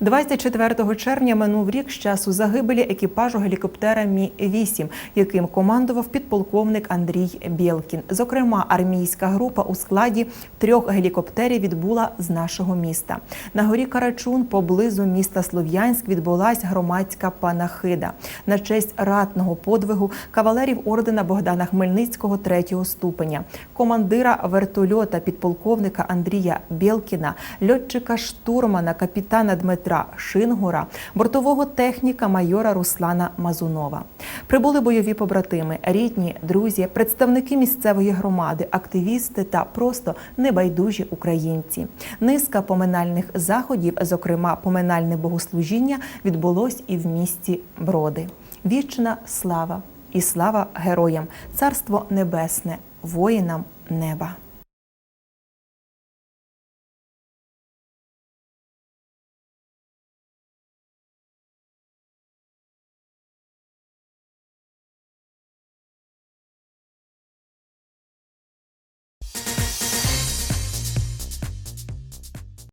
24 червня минув рік з часу загибелі екіпажу гелікоптера Мі 8 яким командував підполковник Андрій Бєлкін. Зокрема, армійська група у складі трьох гелікоптерів відбула з нашого міста. На горі Карачун, поблизу міста Слов'янськ, відбулась громадська панахида на честь ратного подвигу кавалерів ордена Богдана Хмельницького третього ступеня, командира вертольота підполковника Андрія Бєлкіна, льотчика штурмана капітана Дмитра Шингура, бортового техніка майора Руслана Мазунова. Прибули бойові побратими, рідні, друзі, представники місцевої громади, активісти та просто небайдужі українці. Низка поминальних заходів, зокрема поминальне богослужіння, відбулось і в місті Броди. Вічна слава і слава героям, царство небесне, воїнам неба.